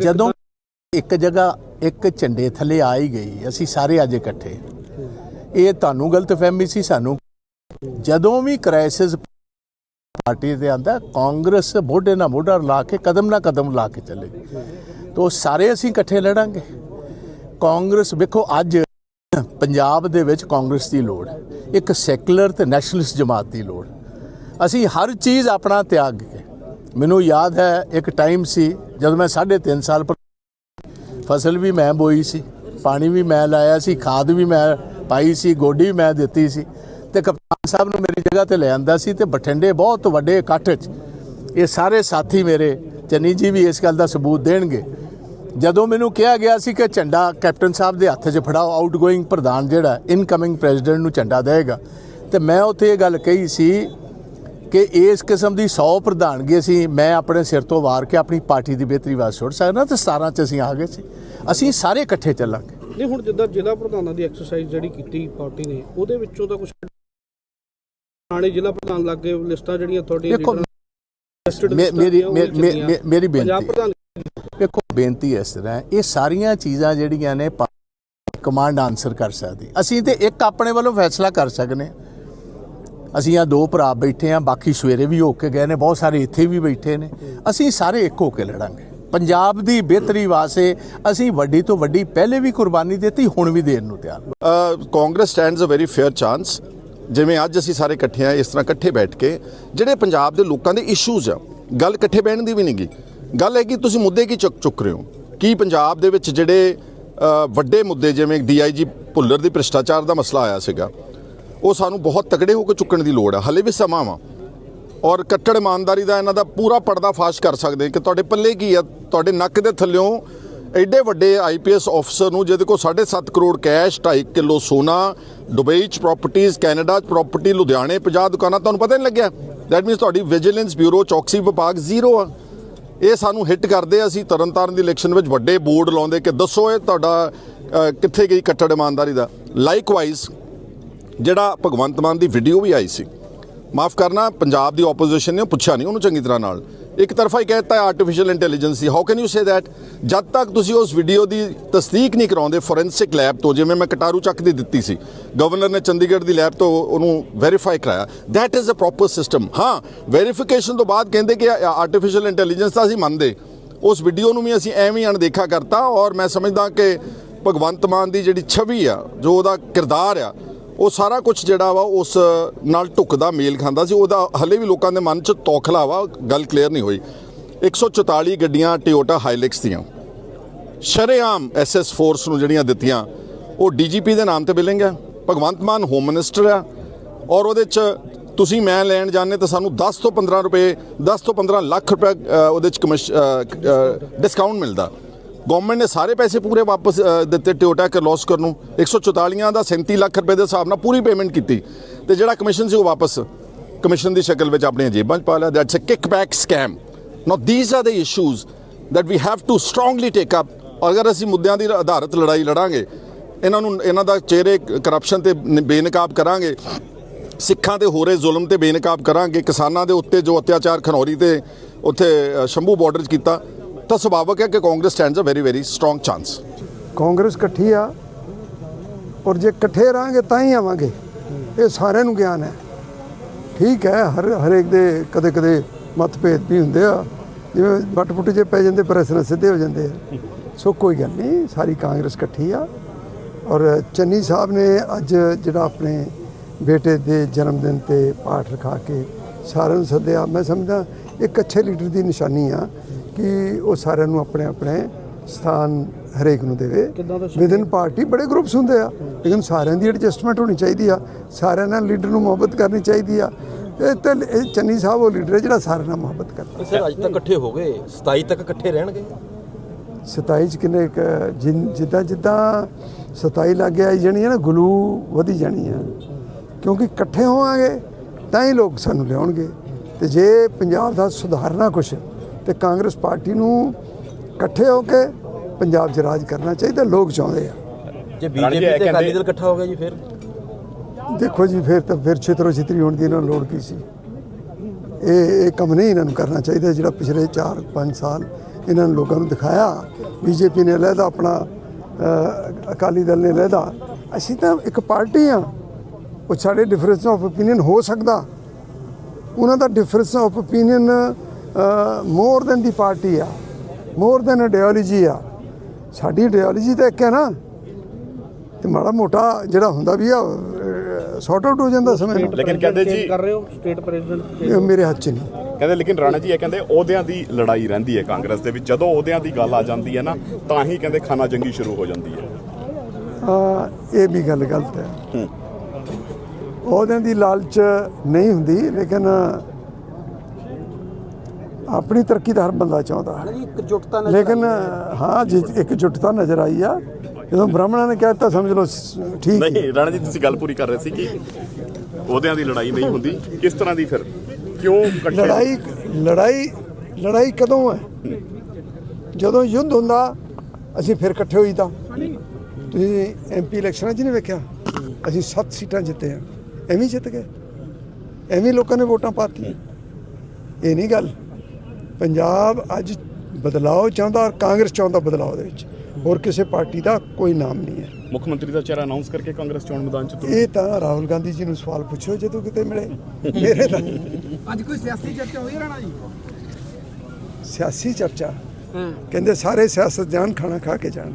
ਜਦੋਂ ਇੱਕ ਜਗ੍ਹਾ, ਇੱਕ ਝੰਡੇ ਥੱਲੇ ਆ ਹੀ ਗਈ, ਅਸੀਂ ਸਾਰੇ ਅੱਜ ਇਕੱਠੇ। ਇਹ ਤੁਹਾਨੂੰ ਗਲਤਫਹਿਮੀ ਸੀ, ਸਾਨੂੰ ਜਦੋਂ ਵੀ ਕ੍ਰਾਈਸਿਸ ਪਾਰਟੀ ਤੇ ਆਂਦਾ ਕਾਂਗਰਸ ਮੋਢੇ ਨਾਲ ਮੋਢਾ ਲਾ ਕੇ, ਕਦਮ ਨਾਲ ਕਦਮ ਲਾ ਕੇ ਚੱਲੇ। ਤੋ ਸਾਰੇ ਅਸੀਂ ਇਕੱਠੇ ਲੜਾਂਗੇ। ਕਾਂਗਰਸ, ਵੇਖੋ ਅੱਜ ਪੰਜਾਬ ਦੇ ਵਿੱਚ ਕਾਂਗਰਸ ਦੀ ਲੋੜ ਹੈ ਇੱਕ ਸੈਕੂਲਰ ਤੇ ਨੈਸ਼ਨਲਿਸਟ ਜਮਾਤ ਦੀ ਲੋੜ। ਅਸੀਂ ਹਰ ਚੀਜ਼ ਆਪਣਾ ਤਿਆਗ ਕੇ ਮੈਨੂੰ ਯਾਦ ਹੈ, ਇੱਕ ਟਾਈਮ ਸੀ ਜਦੋਂ ਮੈਂ 3.5 ਸਾਲ ਫਸਲ ਵੀ ਮੈਂ ਬੋਈ ਸੀ, ਪਾਣੀ ਵੀ ਮੈਂ ਲਾਇਆ ਸੀ, ਖਾਦ ਵੀ ਮੈਂ ਪਾਈ ਸੀ, ਗੋਡੀ ਵੀ ਮੈਂ ਦਿੱਤੀ ਸੀ ਤੇ ਕਪਤਾਨ ਸਾਹਿਬ ਨੂੰ ਮੇਰੀ ਜਗ੍ਹਾ ਤੇ ਲੈ ਆਂਦਾ ਸੀ ਤੇ ਬਠਿੰਡੇ ਬਹੁਤ ਵੱਡੇ ਇਕੱਠ 'ਚ ਇਹ ਸਾਰੇ ਸਾਥੀ ਮੇਰੇ, ਚੰਨੀ ਜੀ ਵੀ ਇਸ ਗੱਲ ਦਾ ਸਬੂਤ ਦੇਣਗੇ। ਜਦੋਂ ਮੈਨੂੰ ਕਿਹਾ ਗਿਆ ਸੀ ਕਿ ਝੰਡਾ ਕੈਪਟਨ ਸਾਹਿਬ ਦੇ ਹੱਥ 'ਚ ਫੜਾਓ ਆਊਟਗੋਇੰਗ ਪ੍ਰਧਾਨ ਜਿਹੜਾ ਇਨਕਮਿੰਗ ਪ੍ਰੈਜ਼ੀਡੈਂਟ ਨੂੰ ਝੰਡਾ ਦੇਗਾ ਤੇ ਮੈਂ ਉੱਥੇ ਇਹ ਗੱਲ ਕਹੀ ਸੀ ਕਿ ਇਸ ਕਿਸਮ ਦੀ 100 ਪ੍ਰਧਾਨਗੀ ਅਸੀਂ ਮੈਂ ਆਪਣੇ ਸਿਰ ਤੋਂ ਵਾਰ ਕੇ ਆਪਣੀ ਪਾਰਟੀ ਦੀ ਬਿਹਤਰੀ ਵਾਸਤੇ ਛੋੜ ਸਕਦਾ ਤੇ 17 ਚ ਅਸੀਂ ਆ ਗਏ ਸੀ। ਅਸੀਂ ਸਾਰੇ ਇਕੱਠੇ ਚੱਲਾਂਗੇ। ਨਹੀਂ ਹੁਣ ਜਿੱਦਾਂ ਜ਼ਿਲ੍ਹਾ ਪ੍ਰਧਾਨਾਂ ਦੀ ਐਕਸਰਸਾਈਜ਼ ਜਿਹੜੀ ਕੀਤੀ ਪਾਰਟੀ ਨੇ ਉਹਦੇ ਵਿੱਚੋਂ ਤਾਂ ਕੁਝ ਪੁਰਾਣੇ ਜ਼ਿਲ੍ਹਾ ਪ੍ਰਧਾਨ ਲੱਗੇ ਲਿਸਟਾਂ ਜਿਹੜੀਆਂ ਤੁਹਾਡੀਆਂ ਦੇਖੋ, ਮੇਰੀ ਮੇਰੀ ਬੇਨਤੀ ਦੇਖੋ ਬੇਨਤੀ ਇਸ ਤਰ੍ਹਾਂ ਇਹ ਸਾਰੀਆਂ ਚੀਜ਼ਾਂ ਜਿਹੜੀਆਂ ਨੇ ਕਮਾਂਡ ਆਨਸਰ ਕਰ ਸਕਦੀ। ਅਸੀਂ ਤੇ ਇੱਕ ਆਪਣੇ ਵੱਲੋਂ ਫੈਸਲਾ ਕਰ ਸਕਨੇ। ਅਸੀਂ ਆ ਦੋ ਭਰਾ ਬੈਠੇ ਆ, ਬਾਕੀ ਸਵੇਰੇ ਵੀ ਹੋ ਕੇ ਗਏ ਨੇ, ਬਹੁਤ ਸਾਰੇ ਇੱਥੇ ਵੀ ਬੈਠੇ ਨੇ। ਅਸੀਂ ਸਾਰੇ ਇੱਕ ਹੋ ਕੇ ਲੜਾਂਗੇ। ਪੰਜਾਬ ਦੀ ਬਿਹਤਰੀ ਵਾਸਤੇ ਅਸੀਂ ਵੱਡੀ ਤੋਂ ਵੱਡੀ ਪਹਿਲੇ ਵੀ ਕੁਰਬਾਨੀ ਦਿੱਤੀ, ਹੁਣ ਵੀ ਦੇਣ ਨੂੰ ਤਿਆਰ। Congress stands a very fair chance ਜਿਵੇਂ ਅੱਜ ਅਸੀਂ ਸਾਰੇ ਇਕੱਠੇ ਆ, ਇਸ ਤਰ੍ਹਾਂ ਇਕੱਠੇ ਬੈਠ ਕੇ, ਜਿਹੜੇ ਪੰਜਾਬ ਦੇ ਲੋਕਾਂ ਦੇ ਇਸ਼ੂਜ਼ ਆ, ਗੱਲ ਇਕੱਠੇ ਬਹਿਣ ਦੀ ਵੀ ਨਹੀਂਗੀ ਗੱਲ ਹੈ ਕਿ ਤੁਸੀਂ ਮੁੱਦੇ ਕੀ ਚੁੱਕ ਚੁੱਕ ਰਹੇ ਹੋ? ਕੀ ਪੰਜਾਬ ਦੇ ਵਿੱਚ ਜਿਹੜੇ ਵੱਡੇ ਮੁੱਦੇ ਜਿਵੇਂ ਡੀਆਈਜੀ ਭੁੱਲਰ ਦੀ ਭ੍ਰਿਸ਼ਟਾਚਾਰ ਦਾ ਮਸਲਾ ਆਇਆ ਸੀਗਾ ਉਹ ਸਾਨੂੰ ਬਹੁਤ ਤਕੜੇ ਹੋ ਕੇ ਚੁੱਕਣ ਦੀ ਲੋੜ ਹੈ ਹਲੇ ਵੀ ਸਮਾਂ ਵਾ। ਔਰ ਕੱਟੜ ਇਮਾਨਦਾਰੀ ਦਾ ਇਹਨਾਂ ਦਾ ਪੂਰਾ ਪਰਦਾ ਫਾਸ਼ ਕਰ ਸਕਦੇ ਕਿ ਤੁਹਾਡੇ ਪੱਲੇ ਕੀ ਆ? ਤੁਹਾਡੇ ਨੱਕ ਦੇ ਥੱਲਿਓਂ ਐਡੇ ਵੱਡੇ ਆਈਪੀਐਸ ਅਫਸਰ ਨੂੰ ਜਿਹਦੇ ਕੋਲ 7.5 ਕਰੋੜ ਕੈਸ਼ 2.5 ਕਿਲੋ ਸੋਨਾ ਦੁਬਈ ਚ ਪ੍ਰਾਪਰਟੀਆਂ ਕੈਨੇਡਾ ਚ ਪ੍ਰਾਪਰਟੀ ਲੁਧਿਆਣੇ 50 ਦੁਕਾਨਾਂ ਤੁਹਾਨੂੰ ਪਤਾ ਨਹੀਂ ਲੱਗਿਆ। ਦੈਟ ਮੀਨਸ ਤੁਹਾਡੀ ਵਿਜੀਲੈਂਸ ਬਿਊਰੋ ਚੌਕਸੀ ਵਿਭਾਗ ਜ਼ੀਰੋ ਆ। ਇਹ ਸਾਨੂੰ ਹਿੱਟ ਕਰਦੇ ਆ, ਅਸੀਂ ਤਰਨਤਾਰਨ ਦੀ ਇਲੈਕਸ਼ਨ ਵਿੱਚ ਵੱਡੇ ਬੋਰਡ ਲਾਉਂਦੇ ਕਿ ਦੱਸੋ ਇਹ ਤੁਹਾਡਾ ਕਿੱਥੇ ਗਈ ਕੱਟੜ ਇਮਾਨਦਾਰੀ ਦਾ। ਲਾਈਕਵਾਈਜ਼ ਜਿਹੜਾ ਭਗਵੰਤ ਮਾਨ ਦੀ ਵੀਡੀਓ ਵੀ ਆਈ ਸੀ। ਮਾਫ ਕਰਨਾ, ਪੰਜਾਬ ਦੀ ਆਪੋਜੀਸ਼ਨ ਨੇ ਉਹ ਪੁੱਛਿਆ ਨਹੀਂ ਉਹਨੂੰ ਚੰਗੀ ਤਰ੍ਹਾਂ ਨਾਲ। ਇੱਕ ਤਰਫਾ ਹੀ ਕਹਿਤਾ artificial intelligence how can you say that ਜਦ ਤੱਕ ਤੁਸੀਂ ਉਸ ਵੀਡੀਓ ਦੀ ਤਸਦੀਕ ਨਹੀਂ ਕਰਾਉਂਦੇ ਫੋਰੈਂਸਿਕ ਲੈਬ ਤੋਂ, ਜਿਵੇਂ ਮੈਂ ਕਟਾਰੂ ਚੱਕ ਦੀ ਦਿੱਤੀ ਸੀ ਗਵਰਨਰ ਨੇ ਚੰਡੀਗੜ੍ਹ ਦੀ ਲੈਬ ਤੋਂ ਉਹਨੂੰ ਵੈਰੀਫਾਈ ਕਰਾਇਆ that is a proper system ਹਾਂ ਵੈਰੀਫਿਕੇਸ਼ਨ ਤੋਂ ਬਾਅਦ ਕਹਿੰਦੇ ਕਿ ਆਰਟੀਫੀਸ਼ੀਅਲ ਇੰਟੈਲੀਜੈਂਸ ਤਾਂ ਅਸੀਂ ਮੰਨਦੇ। ਉਸ ਵੀਡੀਓ ਨੂੰ ਵੀ ਅਸੀਂ ਐਵੇਂ ਹੀ ਅਣਦੇਖਾ ਕਰਤਾ ਔਰ ਮੈਂ ਸਮਝਦਾ ਕਿ ਭਗਵੰਤ ਮਾਨ ਦੀ ਜਿਹੜੀ ਛਵੀ ਆ, ਜੋ ਉਹਦਾ ਕਿਰਦਾਰ ਆ ਉਹ ਸਾਰਾ ਕੁਝ ਜਿਹੜਾ ਵਾ ਉਸ ਨਾਲ ਢੁਕਦਾ, ਮੇਲ ਖਾਂਦਾ ਸੀ। ਉਹਦਾ ਹਲੇ ਵੀ ਲੋਕਾਂ ਦੇ ਮਨ 'ਚ ਤੌਖਲਾ ਵਾ, ਗੱਲ ਕਲੀਅਰ ਨਹੀਂ ਹੋਈ। 144 ਗੱਡੀਆਂ ਟਿਓਟਾ ਹਾਈਲੈਕਸ ਦੀਆਂ। ਸ਼ਰੇਆਮ ਐਸਐਸ ਫੋਰਸ ਨੂੰ ਜਿਹੜੀਆਂ ਦਿੱਤੀਆਂ, ਉਹ ਡੀਜੀਪੀ ਦੇ ਨਾਮ ਤੇ ਬਿਲਿੰਗ ਆ ਭਗਵੰਤ ਮਾਨ ਹੋਮ ਮਿਨਿਸਟਰ ਆ। ਔਰ ਉਹਦੇ 'ਚ ਤੁਸੀਂ ਮੈਂ ਲੈਣ ਜਾਣੇ ਤਾਂ ਸਾਨੂੰ 10 ਤੋਂ 15 ਰੁਪਏ 10 ਤੋਂ 15 ਲੱਖ ਰੁਪਏ ਉਹਦੇ 'ਚ ਕਮਿਸ਼ ਡਿਸਕਾਊਂਟ ਮਿਲਦਾ। ਗਵਰਨਮੈਂਟ ਨੇ ਸਾਰੇ ਪੈਸੇ ਪੂਰੇ ਵਾਪਸ ਅ, ਦਿੱਤੇ ਟਿਓਟਾ ਕਿਰਲੋਸਕਰ ਨੂੰ। 144 ਦਾ 37 ਲੱਖ ਰੁਪਏ ਦੇ ਹਿਸਾਬ ਨਾਲ ਪੂਰੀ ਪੇਮੈਂਟ ਕੀਤੀ। ਤੇ ਜਿਹੜਾ ਕਮਿਸ਼ਨ ਸੀ ਉਹ ਵਾਪਸ ਕਮਿਸ਼ਨ ਦੀ ਸ਼ਕਲ ਵਿੱਚ ਆਪਣੀਆਂ ਜੇਬਾਂ 'ਚ ਪਾ ਲਿਆ। That's a kickback scam now these are the issues that we have to strongly take up ਅਗਰ ਅਸੀਂ ਮੁੱਦਿਆਂ ਦੀ ਆਧਾਰਿਤ ਲੜਾਈ ਲੜਾਂਗੇ ਇਹਨਾਂ ਨੂੰ ਇਹਨਾਂ ਦਾ ਚਿਹਰੇ ਕਰਪਸ਼ਨ ਤੇ ਬੇਨਕਾਬ ਕਰਾਂਗੇ ਸਿੱਖਾਂ ਤੇ ਹੋ ਰਹੇ ਜ਼ੁਲਮ ਤੇ ਬੇਨਕਾਬ ਕਰਾਂਗੇ ਕਿਸਾਨਾਂ ਦੇ ਉੱਤੇ ਜੋ ਅਤਿਆਚਾਰ ਖਨੌਰੀ ਤੇ ਉੱਥੇ ਸ਼ੰਭੂ ਬਾਰਡਰ 'ਚ ਕੀਤਾ ਤਾਂ ਸੁਭਾਵਕ ਹੈ ਕਿ Congress stands a very very strong chance Congress ਇਕੱਠੀ ਆ, ਔਰ ਜੇ ਇਕੱਠੇ ਰਹਾਂਗੇ ਤਾਂ ਹੀ ਆਵਾਂਗੇ। ਇਹ ਸਾਰਿਆਂ ਨੂੰ ਗਿਆਨ ਹੈ। ਠੀਕ ਹੈ, ਹਰ, ਹਰੇਕ ਦੇ ਕਦੇ ਕਦੇ ਮਤਭੇਦ ਵੀ ਹੁੰਦੇ ਆ। ਜਿਵੇਂ ਵੱਟ ਪੁੱਟ ਜੇ ਪੈ ਜਾਂਦੇ ਪ੍ਰਸ਼ਨ ਸਿੱਧੇ ਹੋ ਜਾਂਦੇ ਆ। ਸੋ ਕੋਈ ਗੱਲ ਨਹੀਂ, ਸਾਰੀ ਕਾਂਗਰਸ ਇਕੱਠੀ ਆ। ਔਰ ਚੰਨੀ ਸਾਹਿਬ ਨੇ ਅੱਜ ਜਿਹੜਾ ਆਪਣੇ ਬੇਟੇ ਦੇ ਜਨਮ ਦਿਨ ਤੇ ਪਾਠ ਰਖਾ ਕੇ ਸਾਰਿਆਂ ਨੂੰ ਸੱਦਿਆ। ਮੈਂ ਸਮਝਦਾ ਇੱਕ ਅੱਛੇ ਲੀਡਰ ਦੀ ਨਿਸ਼ਾਨੀ ਆ। ਕਿ ਉਹ ਸਾਰਿਆਂ ਨੂੰ ਆਪਣੇ ਆਪਣੇ ਸਥਾਨ ਹਰੇਕ ਨੂੰ ਦੇਵੇ। ਵਿਦਨ ਪਾਰਟੀ ਬੜੇ ਗਰੁੱਪਸ ਹੁੰਦੇ ਆ ਲੇਕਿਨ ਸਾਰਿਆਂ ਦੀ ਐਡਜਸਟਮੈਂਟ ਹੋਣੀ ਚਾਹੀਦੀ ਆ। ਸਾਰਿਆਂ ਨਾਲ ਲੀਡਰ ਨੂੰ ਮੁਹੱਬਤ ਕਰਨੀ ਚਾਹੀਦੀ ਆ। ਇਹ ਤਾਂ ਇਹ ਚੰਨੀ ਸਾਹਿਬ ਉਹ ਲੀਡਰ ਹੈ ਜਿਹੜਾ ਸਾਰਿਆਂ ਨਾਲ ਮੁਹੱਬਤ ਕਰਦਾ। ਸਰ ਅੱਜ ਤੱਕ ਇਕੱਠੇ ਹੋ ਗਏ। 27 ਤੱਕ ਇਕੱਠੇ ਰਹਿਣਗੇ? 27 ਚ ਕਿੰਨੇ ਜਿੱਦਾਂ ਜਿੱਦਾਂ 27 ਲੱਗ ਗਿਆ ਜਾਣੀ ਹੈ ਨਾ ਗਲੂ ਵਧੀ ਜਾਣੀ ਆ। ਕਿਉਂਕਿ ਇਕੱਠੇ ਹੋਵਾਂਗੇ ਤਾਂ ਹੀ ਲੋਕ ਸਾਨੂੰ ਲਿਆਉਣਗੇ। ਤੇ ਜੇ ਪੰਜਾਬ ਦਾ ਸੁਧਾਰਨਾ ਕੁਛ ਤੇ ਕਾਂਗਰਸ ਪਾਰਟੀ ਨੂੰ ਇਕੱਠੇ ਹੋ ਕੇ ਪੰਜਾਬ 'ਚ ਰਾਜ ਕਰਨਾ ਚਾਹੀਦਾ ਲੋਕ ਚਾਹੁੰਦੇ ਆ। ਜੇ ਬੀਜੇਪੀ ਤੇ ਅਕਾਲੀ ਦਲ ਇਕੱਠਾ ਹੋ ਗਿਆ ਜੀ ਫਿਰ? ਦੇਖੋ ਜੀ ਫਿਰ ਤਾਂ ਫਿਰ ਛਿਤਰੋ ਛਿਤਰੀ ਹੋਣ ਦੀ ਇਹਨਾਂ ਨੂੰ ਲੋੜ ਕੀ ਸੀ? ਇਹ ਇਹ ਕੰਮ ਨਹੀਂ ਇਹਨਾਂ ਨੂੰ ਕਰਨਾ ਚਾਹੀਦਾ ਜਿਹੜਾ ਪਿਛਲੇ 4-5 ਸਾਲ ਇਹਨਾਂ ਨੂੰ ਲੋਕਾਂ ਨੂੰ ਦਿਖਾਇਆ। ਬੀਜੇਪੀ ਨੇ ਲਹਿਦਾ ਆਪਣਾ ਅਕਾਲੀ ਦਲ ਨੇ ਲਹਿਦਾ ਅਸੀਂ ਤਾਂ ਇੱਕ ਪਾਰਟੀ ਆ। ਉਹ ਸਾਡੇ ਡਿਫਰੈਂਸ ਆਫ ਓਪੀਨੀਅਨ ਹੋ ਸਕਦਾ। ਉਹਨਾਂ ਦਾ difference of opinion more than the party ਆ ਮੋਰ ਦੈਨ ਆਈਡੀਓਲੋਜੀ ਆ। ਸਾਡੀ ਆਈਡੀਓਲੋਜੀ ਤਾਂ ਇੱਕ ਹੈ ਨਾ। ਤੇ ਮਾੜਾ ਮੋਟਾ ਜਿਹੜਾ ਹੁੰਦਾ ਵੀ ਆ ਸੌਟ ਆਊਟ ਹੋ ਜਾਂਦਾ ਸਮੇਂ ਨਾਲ। ਲੇਕਿਨ ਕਹਿੰਦੇ ਜੀ ਕਰ ਰਹੇ ਹੋ ਸਟੇਟ ਪ੍ਰੈਜ਼ੀਡੈਂਟ ਇਹ ਮੇਰੇ ਹੱਥ 'ਚ ਨਹੀਂ। ਕਹਿੰਦੇ ਲੇਕਿਨ ਰਾਣਾ ਜੀ ਇਹ ਕਹਿੰਦੇ ਅਹੁਦਿਆਂ ਦੀ ਲੜਾਈ ਰਹਿੰਦੀ ਹੈ ਕਾਂਗਰਸ ਦੇ ਵਿੱਚ। ਜਦੋਂ ਅਹੁਦਿਆਂ ਦੀ ਗੱਲ ਆ ਜਾਂਦੀ ਹੈ ਨਾ ਤਾਂ ਹੀ ਕਹਿੰਦੇ ਖਾਨਾ ਜੰਗੀ ਸ਼ੁਰੂ ਹੋ ਜਾਂਦੀ ਹੈ। ਆ ਇਹ ਵੀ ਗੱਲ ਗਲਤ ਹੈ। ਉਹਦਿਆਂ ਦੀ ਲਾਲਚ ਨਹੀਂ ਹੁੰਦੀ ਲੇਕਿਨ ਆਪਣੀ ਤਰੱਕੀ ਦਾ ਹਰ ਬੰਦਾ ਚਾਹੁੰਦਾ। ਜੀ ਇਕਜੁੱਟਤਾ ਲੇਕਿਨ ਹਾਂ। ਜੀ ਇੱਕ ਜੁਟਤਾ ਨਜ਼ਰ ਆਈ ਆ। ਜਦੋਂ ਬ੍ਰਾਹਮਣਾਂ ਨੇ ਕਹਿ ਦਿੱਤਾ ਸਮਝ ਲਓ ਠੀਕ ਹੈ ਨਹੀਂ ਰਾਣਾ ਜੀ ਤੁਸੀਂ ਗੱਲ ਪੂਰੀ ਕਰ ਰਹੇ ਸੀ ਕਿ ਅਹੁਦਿਆਂ ਦੀ ਲੜਾਈ ਨਹੀਂ ਹੁੰਦੀ। ਕਿਸ ਤਰ੍ਹਾਂ ਦੀ ਫਿਰ? ਕਿਉਂ ਇਕੱਠੇ ਲੜਾਈ ਲੜਾਈ ਲੜਾਈ ਕਦੋਂ ਹੈ? ਜਦੋਂ ਯੁੱਧ ਹੁੰਦਾ ਅਸੀਂ ਫਿਰ ਇਕੱਠੇ ਹੋਈਦਾ ਤੁਸੀਂ ਐਮਪੀ ਇਲੈਕਸ਼ਨਾਂ 'ਚ ਨਹੀਂ ਵੇਖਿਆ? ਅਸੀਂ 7 ਸੀਟਾਂ ਜਿੱਤੇ ਆ। ਐਵੇਂ ਹੀ ਜਿੱਤ ਗਏ। ਐਵੇਂ ਹੀ ਲੋਕਾਂ ਨੇ ਵੋਟਾਂ ਪਾਤੀਆਂ। ਇਹ ਨਹੀਂ ਗੱਲ। ਪੰਜਾਬ ਅੱਜ ਬਦਲਾਅ ਚਾਹੁੰਦਾ ਔਰ ਕਾਂਗਰਸ ਚਾਹੁੰਦਾ ਬਦਲਾਅ ਦੇ ਵਿੱਚ। ਹੋਰ ਕਿਸੇ ਪਾਰਟੀ ਦਾ ਕੋਈ ਨਾਮ ਨਹੀਂ ਹੈ। ਮੁੱਖ ਮੰਤਰੀ ਦਾ ਚਿਹਰਾ ਅਨਾਉਂਸ ਕਰਕੇ ਕਾਂਗਰਸ ਚੋਣ ਮੈਦਾਨ ਚ ਤੁਰ। ਇਹ ਤਾਂ ਰਾਹੁਲ ਗਾਂਧੀ ਜੀ ਨੂੰ ਸਵਾਲ ਪੁੱਛੋ ਜਦੋਂ ਕਿਤੇ ਮਿਲੇ। ਮੇਰੇ ਤਾਂ ਅੱਜ ਕੋਈ ਸਿਆਸੀ ਚਰਚਾ ਹੋਈ ਰਾਣਾ ਜੀ? ਸਿਆਸੀ ਚਰਚਾ? ਹਾਂ। ਕਹਿੰਦੇ ਸਾਰੇ ਸਿਆਸਤ ਜਾਣ ਖਾਣਾ ਖਾ ਕੇ ਜਾਣ।